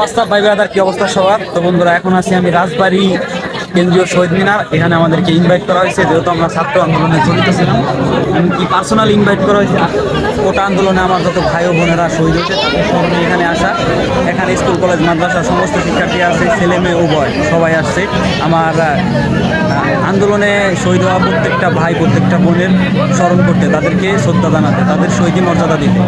অবস্থা ভাই, ব্রাদার, কি অবস্থা সবার? তো বন্ধুরা, এখন আছি আমি রাজবাড়ি কেন্দ্রীয় শহীদ মিনার। এখানে আমাদেরকে ইনভাইট করা হয়েছে, যেহেতু আমরা ছাত্র আন্দোলনে জড়িত ছিলাম। এমনকি পার্সোনাল ইনভাইট করা হয়েছে। ওটা আন্দোলনে আমার যত ভাই ও বোনেরা শহীদ হয়েছে, তাদের এখানে আসা। এখানে স্কুল, কলেজ, মাদ্রাসা, সমস্ত শিক্ষার্থী আছে, ছেলে মেয়ে, উভয় সবাই আসছে। আমার আন্দোলনে শহীদ হওয়া প্রত্যেকটা ভাই, প্রত্যেকটা বোনের স্মরণ করতে, তাদেরকে শ্রদ্ধা জানাতে, তাদের শহীদ মর্যাদা দিতে।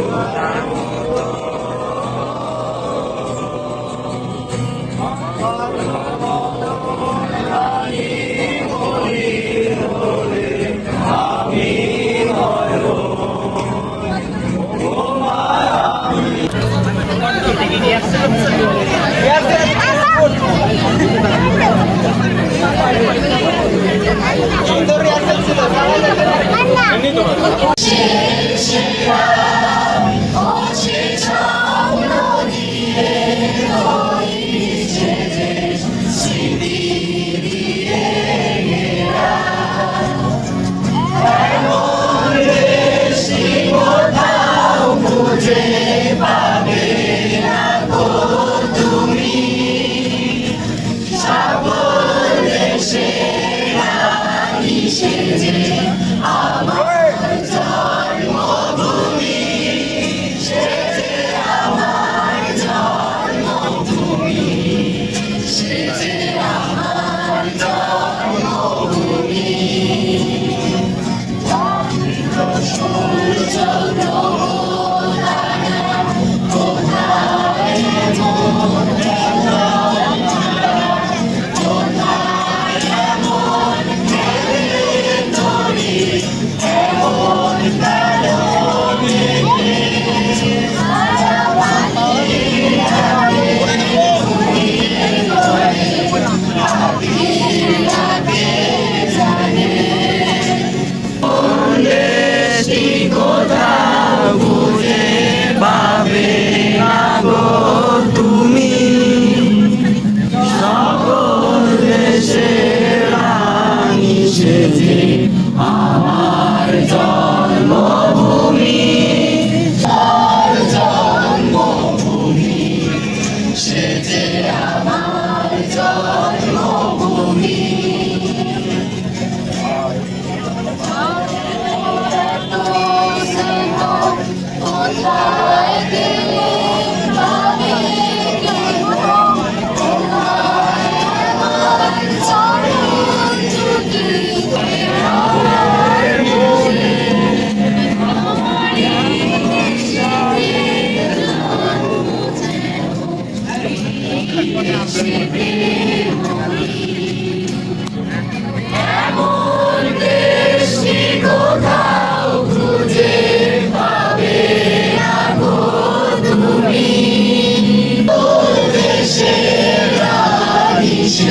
lutar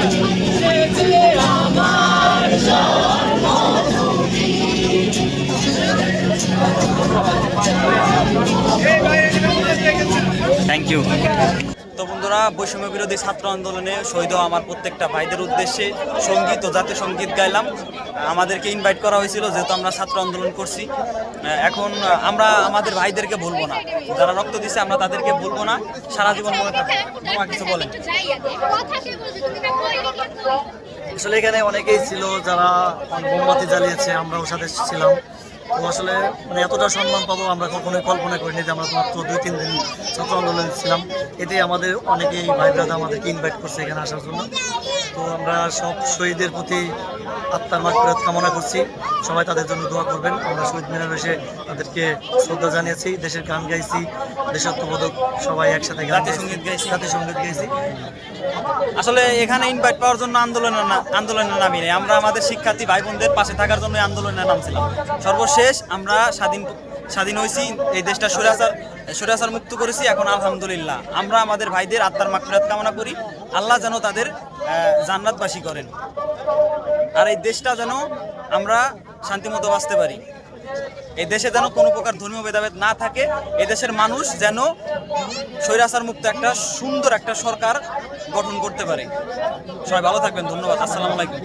Thank you. বন্ধুরা বৈষম্য বিরোধী ছাত্র আন্দোলনে শহীদ আমার প্রত্যেকটা ভাইদের উদ্দেশ্যে সংগীত ও জাতীয় সংগীত গাইলাম। আমাদেরকে ইনভাইট করা হয়েছিল, যেহেতু আমরা ছাত্র আন্দোলন করছি। এখন আমরা আমাদের ভাইদেরকে ভুলবো না। যারা রক্ত দিচ্ছে আমরা তাদেরকে ভুলবো না। সারা জীবন মনে থাকব কিছু বলেন। আসলে এখানে অনেকেই ছিল যারা মোমবাতি জ্বালিয়েছে, আমরাও সাথে ছিলাম। আসলে মানে এতটা সম্মান পাবো আমরা কখনোই কল্পনা করিনি যে আমরা মাত্র দুই, তিন দিন ছাত্র আন্দোলনে ছিলাম। এতে আমাদের অনেকেই ভাই ব্রাদা আমাদেরকে ইনভাইট করছে এখানে আসার জন্য। তো আমরা সব শহীদের প্রতি আত্মার মাগফিরাত কামনা করছি। সবাই তাদের জন্য দোয়া করবেন। আমরা শহীদ মিনার এসে তাদেরকে শ্রদ্ধা জানিয়েছি দেশের গান গাইছি দেশাত্মবোধক সবাই একসাথে গান সংগীত গাইছি। জাতীয় সংগীত গাইছি। আসলে এখানে ইনভাইট পাওয়ার জন্য আন্দোলনের আন্দোলনের নামি নেই। আমরা আমাদের শিক্ষার্থী ভাই বোনদের পাশে থাকার জন্য আন্দোলনের নামছিলাম সর্বশেষ আমরা স্বাধীন স্বাধীন হয়েছি এই দেশটা সরাচার সরাচার মুক্ত করেছি এখন আলহামদুলিল্লাহ। আমরা আমাদের ভাইদের আত্মার মাগফিরাত কামনা করি। আল্লাহ যেন তাদের জান্নাতবাসী করেন। আর এই দেশটা যেন আমরা শান্তিমতো বাঁচতে পারি। এই দেশে যেন কোনো প্রকার ধর্মীয় ভেদাভেদ না থাকে দেশের মানুষ যেন স্বৈরাচার মুক্ত একটা সুন্দর একটা সরকার গঠন করতে পারে। সবাই ভালো থাকবেন, ধন্যবাদ, আসসালামু আলাইকুম।